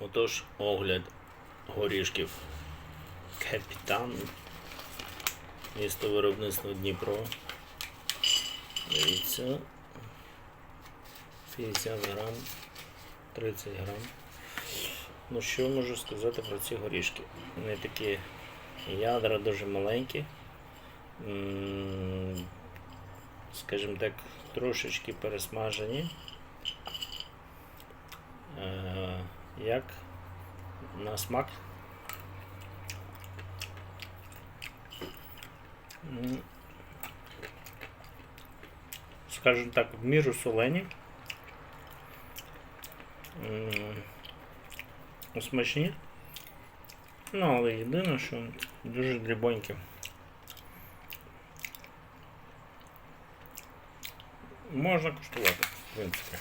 Отож, огляд горішків Капітан. Місто виробництва Дніпро. Дивіться. 50 грам, 30 грам. Ну що можу сказати про ці горішки? Вони такі ядра дуже маленькі. Скажімо так, трошечки пересмажені. Як на смак. Скажімо так, в міру солені. Смачні. Ну, але єдине, що дуже дрібонькі. Можна куштувати, в принципі.